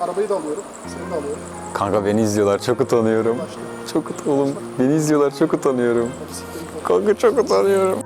Arabayı da alıyorum. Seni de alıyorum. Kanka beni izliyorlar çok utanıyorum. Çok ut oğlum beni izliyorlar çok utanıyorum. Kanka çok utanıyorum.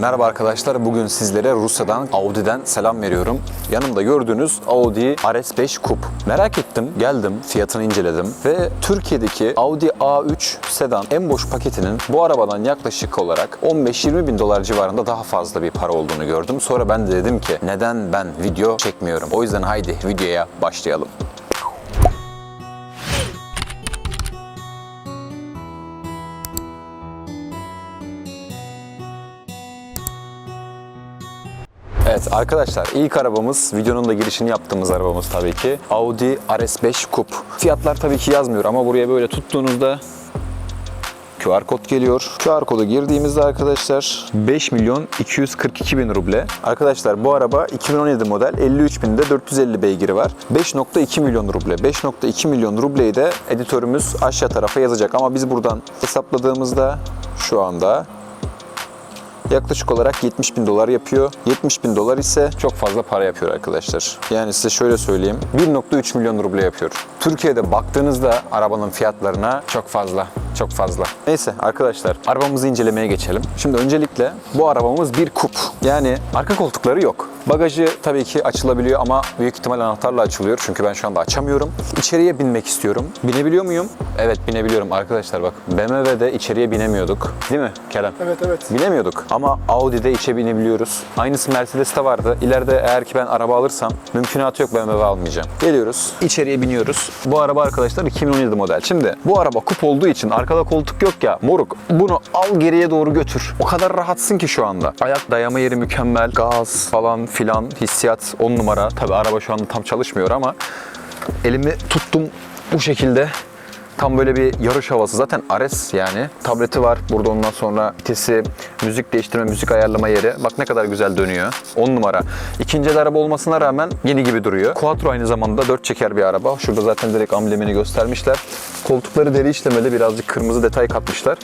Merhaba arkadaşlar. Bugün sizlere Rusya'dan Audi'den selam veriyorum. Yanımda gördüğünüz Audi RS5 Coupe. Merak ettim, geldim, fiyatını inceledim ve Türkiye'deki Audi A3 sedan en boş paketinin bu arabadan yaklaşık olarak 15-20 bin dolar civarında daha fazla bir para olduğunu gördüm. Sonra ben de dedim ki neden ben video çekmiyorum? O yüzden haydi videoya başlayalım. Evet arkadaşlar ilk arabamız videonun da girişini yaptığımız arabamız tabii ki Audi RS5 Coupe. Fiyatlar tabii ki yazmıyor ama buraya böyle tuttuğunuzda QR kod geliyor. QR kodu girdiğimizde arkadaşlar 5 milyon 242 bin ruble. Arkadaşlar bu araba 2017 model 53 binde 450 beygiri var. 5.2 milyon ruble. 5.2 milyon rubleyi de editörümüz aşağı tarafa yazacak ama biz buradan hesapladığımızda şu anda yaklaşık olarak 70 bin dolar yapıyor. 70 bin dolar ise çok fazla para yapıyor arkadaşlar. Yani size şöyle söyleyeyim. 1.3 milyon ruble yapıyor. Türkiye'de baktığınızda arabanın fiyatlarına çok fazla. Çok fazla. Neyse arkadaşlar arabamızı incelemeye geçelim. Şimdi öncelikle bu arabamız bir kup. Yani arka koltukları yok. Bagajı tabii ki açılabiliyor ama büyük ihtimal anahtarla açılıyor. Çünkü ben şu anda açamıyorum. İçeriye binmek istiyorum. Binebiliyor muyum? Evet binebiliyorum arkadaşlar bak. BMW'de içeriye binemiyorduk. Değil mi Kerem? Evet evet. Binemiyorduk ama Audi'de içe binebiliyoruz. Aynısı Mercedes'te vardı. İleride eğer ki ben araba alırsam mümkünatı yok BMW almayacağım. Geliyoruz. içeriye biniyoruz. Bu araba arkadaşlar 2017 model. Şimdi bu araba kup olduğu için arkada koltuk yok ya. Moruk bunu al geriye doğru götür. O kadar rahatsın ki şu anda. Ayak dayama yeri mükemmel. Gaz falan filan hissiyat 10 numara. Tabi araba şu anda tam çalışmıyor ama elimi tuttum bu şekilde Tam böyle bir yarış havası. Zaten Ares yani. Tableti var. Burada ondan sonra vitesi, müzik değiştirme, müzik ayarlama yeri. Bak ne kadar güzel dönüyor. 10 numara. İkinci el araba olmasına rağmen yeni gibi duruyor. Quattro aynı zamanda 4 çeker bir araba. Şurada zaten direkt amblemini göstermişler. Koltukları deri işlemeli. Birazcık kırmızı detay katmışlar.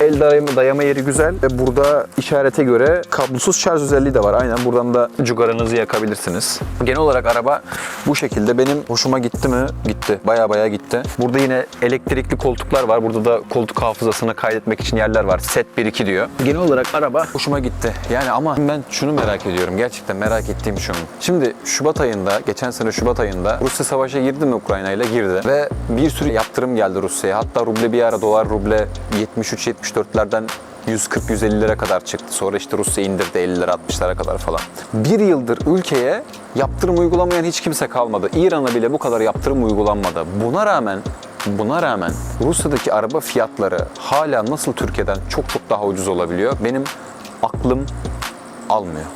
El dayama, dayama yeri güzel ve burada işarete göre kablosuz şarj özelliği de var. Aynen buradan da cugaranızı yakabilirsiniz. Genel olarak araba bu şekilde benim hoşuma gitti mi? Gitti. Baya baya gitti. Burada yine elektrikli koltuklar var. Burada da koltuk hafızasını kaydetmek için yerler var. Set 1-2 diyor. Genel olarak araba hoşuma gitti. Yani ama ben şunu merak ediyorum. Gerçekten merak ettiğim şunu. Şimdi Şubat ayında, geçen sene Şubat ayında Rusya savaşa girdi mi Ukrayna ile girdi. Ve bir sürü yaptırım geldi Rusya'ya. Hatta ruble bir ara dolar ruble 73-74'lerden 140-150'lere kadar çıktı. Sonra işte Rusya indirdi 50'lere 60'lara kadar falan. Bir yıldır ülkeye yaptırım uygulamayan hiç kimse kalmadı. İran'a bile bu kadar yaptırım uygulanmadı. Buna rağmen Buna rağmen Rusya'daki araba fiyatları hala nasıl Türkiye'den çok çok daha ucuz olabiliyor? Benim aklım almıyor.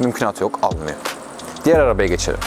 Mümkünatı yok, almıyor. Diğer arabaya geçelim.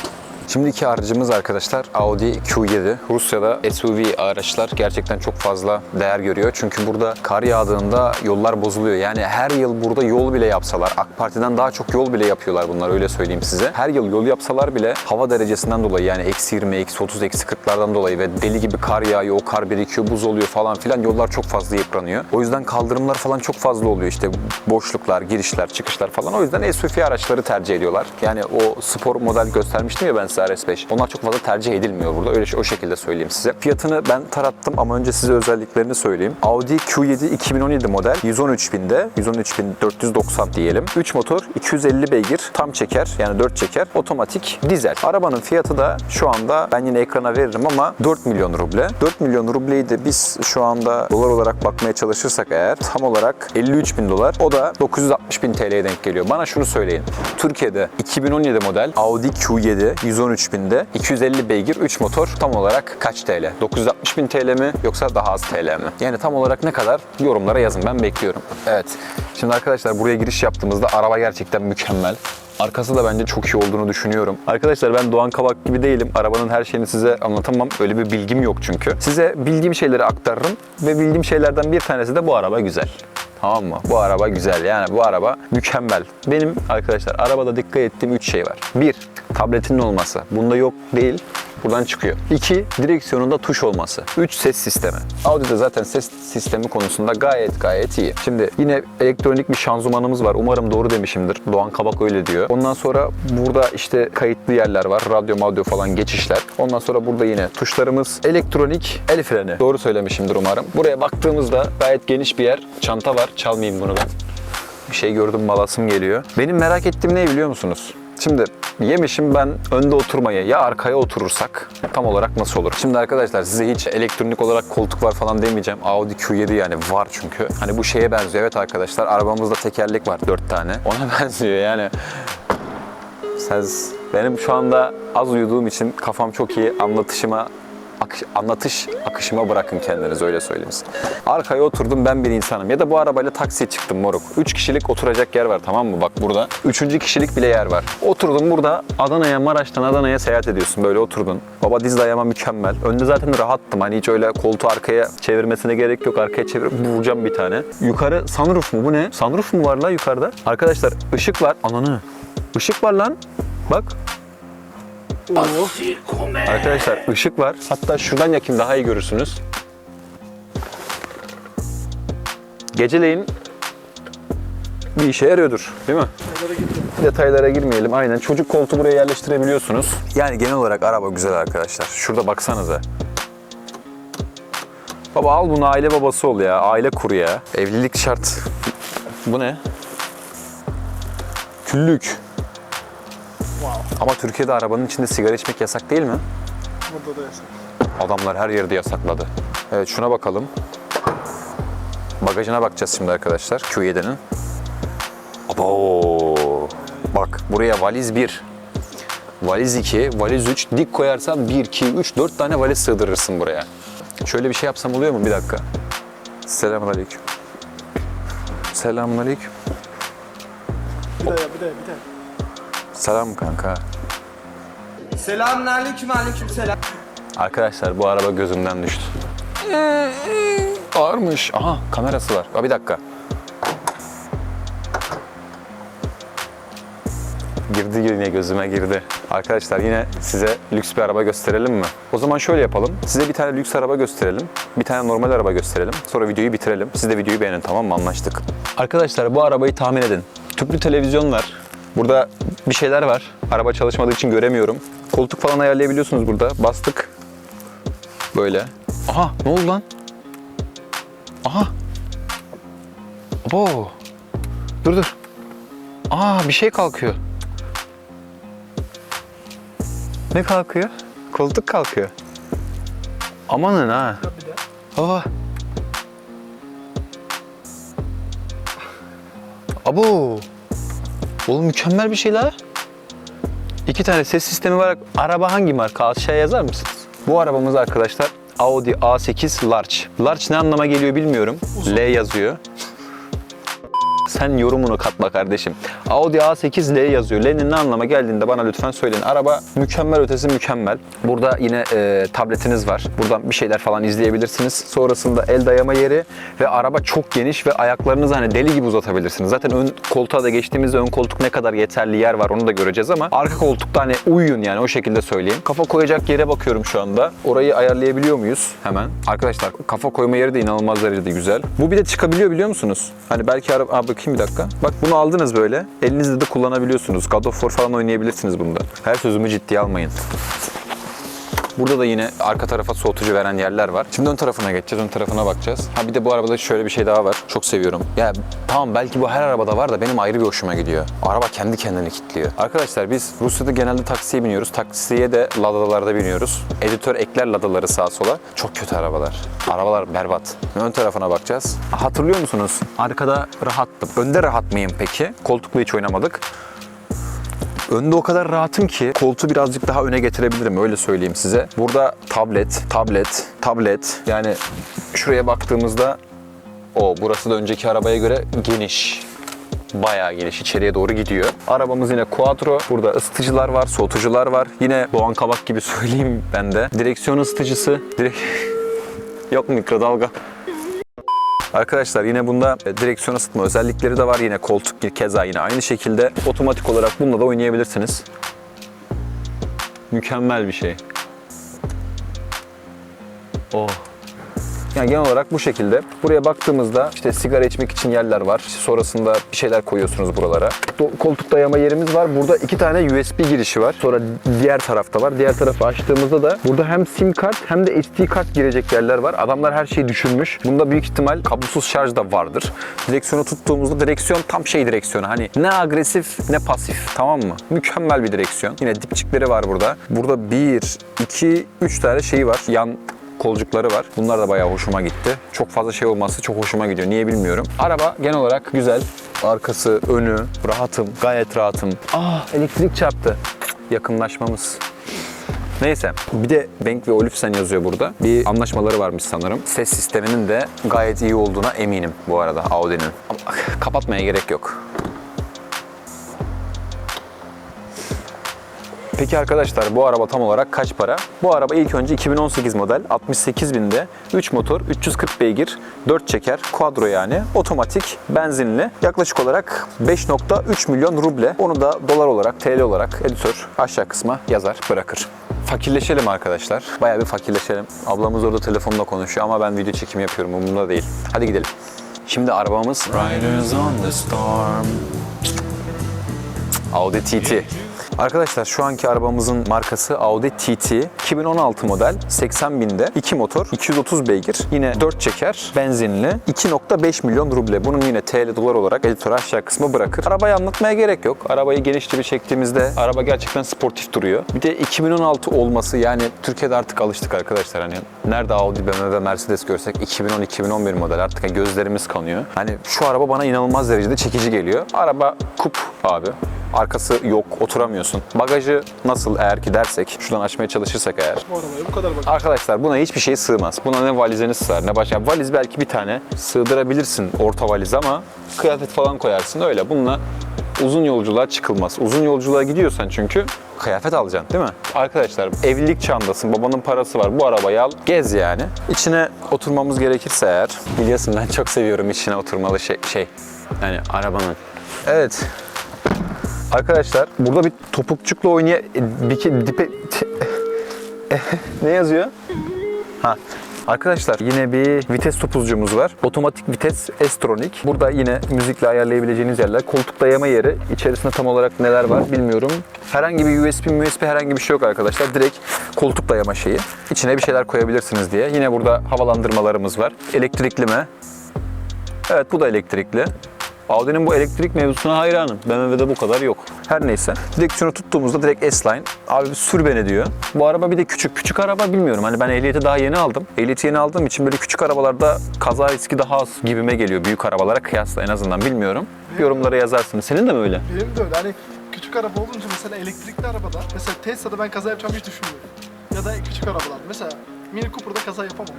Şimdiki aracımız arkadaşlar Audi Q7. Rusya'da SUV araçlar gerçekten çok fazla değer görüyor. Çünkü burada kar yağdığında yollar bozuluyor. Yani her yıl burada yol bile yapsalar, AK Parti'den daha çok yol bile yapıyorlar bunlar öyle söyleyeyim size. Her yıl yol yapsalar bile hava derecesinden dolayı yani eksi 20, eksi 30, eksi 40'lardan dolayı ve deli gibi kar yağıyor, o kar birikiyor, buz oluyor falan filan yollar çok fazla yıpranıyor. O yüzden kaldırımlar falan çok fazla oluyor işte boşluklar, girişler, çıkışlar falan. O yüzden SUV araçları tercih ediyorlar. Yani o spor model göstermiştim ya ben size RS5. Onlar çok fazla tercih edilmiyor burada. Öyle o şekilde söyleyeyim size. Fiyatını ben tarattım ama önce size özelliklerini söyleyeyim. Audi Q7 2017 model 113 binde, 113.490 diyelim. 3 motor, 250 beygir, tam çeker yani 4 çeker, otomatik, dizel. Arabanın fiyatı da şu anda ben yine ekrana veririm ama 4 milyon ruble. 4 milyon rubleyi de biz şu anda dolar olarak bakmaya çalışırsak eğer tam olarak 53 bin dolar. O da 960 bin TL'ye denk geliyor. Bana şunu söyleyin. Türkiye'de 2017 model Audi Q7 113 binde 250 beygir 3 motor tam olarak kaç TL? 960 bin TL mi yoksa daha az TL mi? Yani tam olarak ne kadar yorumlara yazın ben bekliyorum. Evet. Şimdi arkadaşlar buraya giriş yaptığımızda araba gerçekten mükemmel. Arkası da bence çok iyi olduğunu düşünüyorum. Arkadaşlar ben Doğan Kabak gibi değilim. Arabanın her şeyini size anlatamam. Öyle bir bilgim yok çünkü. Size bildiğim şeyleri aktarırım ve bildiğim şeylerden bir tanesi de bu araba güzel. Tamam mı? Bu araba güzel. Yani bu araba mükemmel. Benim arkadaşlar arabada dikkat ettiğim 3 şey var. 1. Tabletinin olması. Bunda yok değil. buradan çıkıyor. 2. Direksiyonunda tuş olması. 3. Ses sistemi. Audi'de zaten ses sistemi konusunda gayet gayet iyi. Şimdi yine elektronik bir şanzımanımız var. Umarım doğru demişimdir. Doğan Kabak öyle diyor. Ondan sonra burada işte kayıtlı yerler var. Radyo, madyo falan geçişler. Ondan sonra burada yine tuşlarımız. Elektronik el freni. Doğru söylemişimdir umarım. Buraya baktığımızda gayet geniş bir yer. Çanta var. Çalmayayım bunu ben. Bir şey gördüm malasım geliyor. Benim merak ettiğim ne biliyor musunuz? Şimdi yemişim ben önde oturmayı ya arkaya oturursak tam olarak nasıl olur? Şimdi arkadaşlar size hiç elektronik olarak koltuk var falan demeyeceğim. Audi Q7 yani var çünkü. Hani bu şeye benziyor. Evet arkadaşlar arabamızda tekerlek var 4 tane. Ona benziyor yani. Siz, benim şu anda az uyuduğum için kafam çok iyi anlatışıma anlatış akışıma bırakın kendiniz öyle söyleyeyim size. Arkaya oturdum ben bir insanım ya da bu arabayla taksiye çıktım moruk. 3 kişilik oturacak yer var tamam mı bak burada. Üçüncü kişilik bile yer var. Oturdum burada Adana'ya Maraş'tan Adana'ya seyahat ediyorsun böyle oturdun. Baba diz dayama mükemmel. Önde zaten rahattım hani hiç öyle koltuğu arkaya çevirmesine gerek yok. Arkaya çevirip vuracağım bir tane. Yukarı sunroof mu bu ne? Sunroof mu var la yukarıda? Arkadaşlar ışık var. Ananı. Işık var lan. Bak Arkadaşlar ışık var. Hatta şuradan yakayım daha iyi görürsünüz. Geceleyin bir işe yarıyordur değil mi? Detaylara girmeyelim. Aynen. Çocuk koltuğu buraya yerleştirebiliyorsunuz. Yani genel olarak araba güzel arkadaşlar. Şurada baksanıza. Baba al bunu aile babası ol ya. Aile kur ya. Evlilik şart. Bu ne? Küllük. Ama Türkiye'de arabanın içinde sigara içmek yasak değil mi? Burada da yasak. Adamlar her yerde yasakladı. Evet şuna bakalım. Bagajına bakacağız şimdi arkadaşlar Q7'nin. Abo. Bak buraya valiz 1. Valiz 2, valiz 3. Dik koyarsan 1, 2, 3, 4 tane valiz sığdırırsın buraya. Şöyle bir şey yapsam oluyor mu? Bir dakika. Selamünaleyküm. Selamünaleyküm. Bir daha bir daha, bir daha. Selam kanka. Selamünaleyküm aleyküm selam. Arkadaşlar bu araba gözümden düştü. Ağırmış. Aha kamerası var. Aa, bir dakika. Girdi yine gözüme girdi. Arkadaşlar yine size lüks bir araba gösterelim mi? O zaman şöyle yapalım. Size bir tane lüks araba gösterelim. Bir tane normal araba gösterelim. Sonra videoyu bitirelim. Siz de videoyu beğenin tamam mı? Anlaştık. Arkadaşlar bu arabayı tahmin edin. Tüplü televizyon var. Burada bir şeyler var. Araba çalışmadığı için göremiyorum. Koltuk falan ayarlayabiliyorsunuz burada. Bastık. Böyle. Aha ne oldu lan? Aha. Abo. Dur dur. Aa bir şey kalkıyor. Ne kalkıyor? Koltuk kalkıyor. Amanın ha. Aa. Abo. Oğlum mükemmel bir şey la. İki tane ses sistemi var. Araba hangi marka? Aşağıya yazar mısınız? Bu arabamız arkadaşlar Audi A8 Large. Large ne anlama geliyor bilmiyorum. L yazıyor. Sen yorumunu katma kardeşim. Audi A8 L yazıyor. L'nin ne anlama geldiğini de bana lütfen söyleyin. Araba mükemmel ötesi mükemmel. Burada yine e, tabletiniz var. Buradan bir şeyler falan izleyebilirsiniz. Sonrasında el dayama yeri ve araba çok geniş ve ayaklarınızı hani deli gibi uzatabilirsiniz. Zaten ön koltuğa da geçtiğimizde ön koltuk ne kadar yeterli yer var onu da göreceğiz ama arka koltukta hani uyuyun yani o şekilde söyleyeyim. Kafa koyacak yere bakıyorum şu anda. Orayı ayarlayabiliyor muyuz? Hemen. Arkadaşlar kafa koyma yeri de inanılmaz derecede güzel. Bu bir de çıkabiliyor biliyor musunuz? Hani belki araba... Aa, bakayım bir dakika. Bak bunu aldınız böyle. Elinizde de kullanabiliyorsunuz. God of War falan oynayabilirsiniz bunda. Her sözümü ciddiye almayın. Burada da yine arka tarafa soğutucu veren yerler var. Şimdi ön tarafına geçeceğiz, ön tarafına bakacağız. Ha bir de bu arabada şöyle bir şey daha var. Çok seviyorum. Ya tamam belki bu her arabada var da benim ayrı bir hoşuma gidiyor. Araba kendi kendini kilitliyor. Arkadaşlar biz Rusya'da genelde taksiye biniyoruz. Taksiye de Lada'larda biniyoruz. Editör ekler Lada'ları sağa sola. Çok kötü arabalar. Arabalar berbat. Ön tarafına bakacağız. Hatırlıyor musunuz? Arkada rahattım. Önde rahat mıyım peki? Koltukla hiç oynamadık. Önde o kadar rahatım ki koltuğu birazcık daha öne getirebilirim öyle söyleyeyim size. Burada tablet, tablet, tablet. Yani şuraya baktığımızda o burası da önceki arabaya göre geniş. Bayağı geniş içeriye doğru gidiyor. Arabamız yine quattro. Burada ısıtıcılar var, soğutucular var. Yine Doğan Kabak gibi söyleyeyim ben de. Direksiyon ısıtıcısı. Direkt... Yok mikrodalga. Arkadaşlar yine bunda e, direksiyon ısıtma özellikleri de var. Yine koltuk keza yine aynı şekilde. Otomatik olarak bununla da oynayabilirsiniz. Mükemmel bir şey. Oh. Yani genel olarak bu şekilde. Buraya baktığımızda işte sigara içmek için yerler var. İşte sonrasında bir şeyler koyuyorsunuz buralara. Do- Koltuk dayama yerimiz var. Burada iki tane USB girişi var. Sonra diğer tarafta var. Diğer tarafı açtığımızda da burada hem sim kart hem de SD kart girecek yerler var. Adamlar her şeyi düşünmüş. Bunda büyük ihtimal kablosuz şarj da vardır. Direksiyonu tuttuğumuzda direksiyon tam şey direksiyonu. Hani ne agresif ne pasif. Tamam mı? Mükemmel bir direksiyon. Yine dipçikleri var burada. Burada bir, iki, üç tane şey var. Yan kolcukları var. Bunlar da bayağı hoşuma gitti. Çok fazla şey olması çok hoşuma gidiyor. Niye bilmiyorum. Araba genel olarak güzel. Arkası, önü, rahatım. Gayet rahatım. Ah elektrik çarptı. Yakınlaşmamız. Neyse. Bir de Bank ve Olufsen yazıyor burada. Bir anlaşmaları varmış sanırım. Ses sisteminin de gayet iyi olduğuna eminim bu arada Audi'nin. Kapatmaya gerek yok. Peki arkadaşlar bu araba tam olarak kaç para? Bu araba ilk önce 2018 model 68 binde 3 motor 340 beygir 4 çeker quadro yani otomatik benzinli yaklaşık olarak 5.3 milyon ruble onu da dolar olarak TL olarak editör aşağı kısma yazar bırakır. Fakirleşelim arkadaşlar. Bayağı bir fakirleşelim. Ablamız orada telefonla konuşuyor ama ben video çekimi yapıyorum umurumda değil. Hadi gidelim. Şimdi arabamız Riders on the Storm Audi TT. Arkadaşlar şu anki arabamızın markası Audi TT. 2016 model 80 binde 2 motor 230 beygir yine 4 çeker benzinli 2.5 milyon ruble. Bunun yine TL dolar olarak editör aşağı kısmı bırakır. Arabayı anlatmaya gerek yok. Arabayı genişçe bir çektiğimizde araba gerçekten sportif duruyor. Bir de 2016 olması yani Türkiye'de artık alıştık arkadaşlar. Hani nerede Audi, BMW, Mercedes görsek 2010-2011 model artık hani gözlerimiz kanıyor. Hani şu araba bana inanılmaz derecede çekici geliyor. Araba kup abi. Arkası yok, oturamıyorsun. Bagajı nasıl eğer ki dersek, şuradan açmaya çalışırsak eğer. Bu arabaya bu kadar bak. Arkadaşlar buna hiçbir şey sığmaz. Buna ne valiziniz sığar ne başka. Valiz belki bir tane sığdırabilirsin orta valiz ama kıyafet falan koyarsın öyle. Bununla uzun yolculuğa çıkılmaz. Uzun yolculuğa gidiyorsan çünkü kıyafet alacaksın değil mi? Arkadaşlar evlilik çağındasın, babanın parası var. Bu arabayı al, gez yani. İçine oturmamız gerekirse eğer, biliyorsun ben çok seviyorum içine oturmalı şey. şey. Yani arabanın. Evet, Arkadaşlar burada bir topukçukla oynaya... Bir dipe... ne yazıyor? Ha. Arkadaşlar yine bir vites topuzcumuz var. Otomatik vites S-Tronic. Burada yine müzikle ayarlayabileceğiniz yerler. Koltuk dayama yeri. İçerisinde tam olarak neler var bilmiyorum. Herhangi bir USB, USB herhangi bir şey yok arkadaşlar. Direkt koltuk dayama şeyi. İçine bir şeyler koyabilirsiniz diye. Yine burada havalandırmalarımız var. Elektrikli mi? Evet bu da elektrikli. Audi'nin bu elektrik mevzusuna hayranım. BMW'de bu kadar yok. Her neyse. Direksiyonu tuttuğumuzda direkt S-Line. Abi sür beni diyor. Bu araba bir de küçük. Küçük araba bilmiyorum. Hani ben ehliyeti daha yeni aldım. Ehliyeti yeni aldığım için böyle küçük arabalarda kaza riski daha az gibime geliyor. Büyük arabalara kıyasla en azından bilmiyorum. Yorumlara yazarsınız. Senin de mi öyle? Benim de öyle. Hani küçük araba olunca mesela elektrikli arabada, mesela Tesla'da ben kaza yapacağımı hiç düşünmüyorum. Ya da küçük arabalar. Mesela Mini Cooper'da kaza yapamam.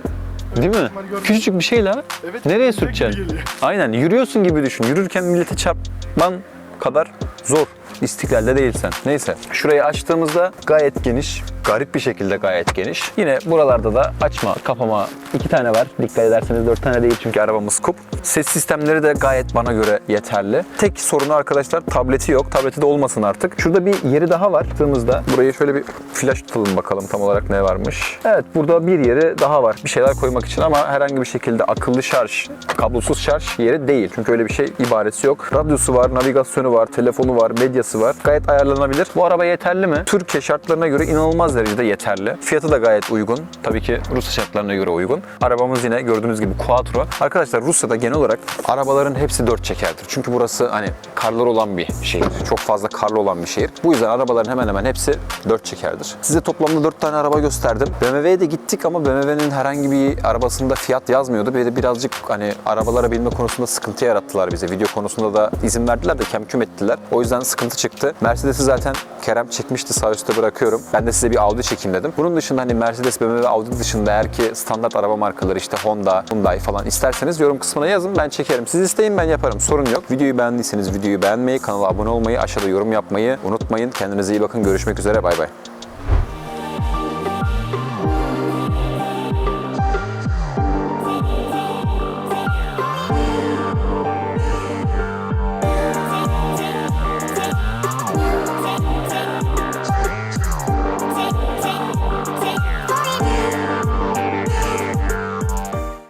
Değil mi? Küçücük bir şey la. Evet, Nereye sürteceksin? Aynen yürüyorsun gibi düşün. Yürürken millete çarpman kadar zor. İstiklalde değilsen. Neyse. Şurayı açtığımızda gayet geniş. Garip bir şekilde gayet geniş. Yine buralarda da açma, kapama iki tane var. Dikkat ederseniz dört tane değil çünkü arabamız kup. Ses sistemleri de gayet bana göre yeterli. Tek sorunu arkadaşlar tableti yok. Tableti de olmasın artık. Şurada bir yeri daha var. Baktığımızda burayı şöyle bir flash tutalım bakalım tam olarak ne varmış. Evet burada bir yeri daha var. Bir şeyler koymak için ama herhangi bir şekilde akıllı şarj, kablosuz şarj yeri değil. Çünkü öyle bir şey ibaresi yok. Radyosu var, navigasyonu var, telefonu var, medyası var. Gayet ayarlanabilir. Bu araba yeterli mi? Türkiye şartlarına göre inanılmaz derecede yeterli. Fiyatı da gayet uygun. Tabii ki Rusya şartlarına göre uygun. Arabamız yine gördüğünüz gibi Quattro. Arkadaşlar Rusya'da genel olarak arabaların hepsi dört çekerdir. Çünkü burası hani karlar olan bir şehir. Çok fazla karlı olan bir şehir. Bu yüzden arabaların hemen hemen hepsi dört çekerdir. Size toplamda dört tane araba gösterdim. BMW'ye de gittik ama BMW'nin herhangi bir arabasında fiyat yazmıyordu. Bir de birazcık hani arabalara binme konusunda sıkıntı yarattılar bize. Video konusunda da izin verdiler de kemküm ettiler. O yüzden sıkıntı çıktı. Mercedes'i zaten Kerem çekmişti sağ üstte bırakıyorum. Ben de size bir Audi çekeyim dedim. Bunun dışında hani Mercedes, BMW, Audi dışında eğer ki standart araba markaları işte Honda, Hyundai falan isterseniz yorum kısmına yazın ben çekerim. Siz isteyin ben yaparım sorun yok. Videoyu beğendiyseniz videoyu beğenmeyi, kanala abone olmayı, aşağıda yorum yapmayı unutmayın. Kendinize iyi bakın. Görüşmek üzere. Bay bay.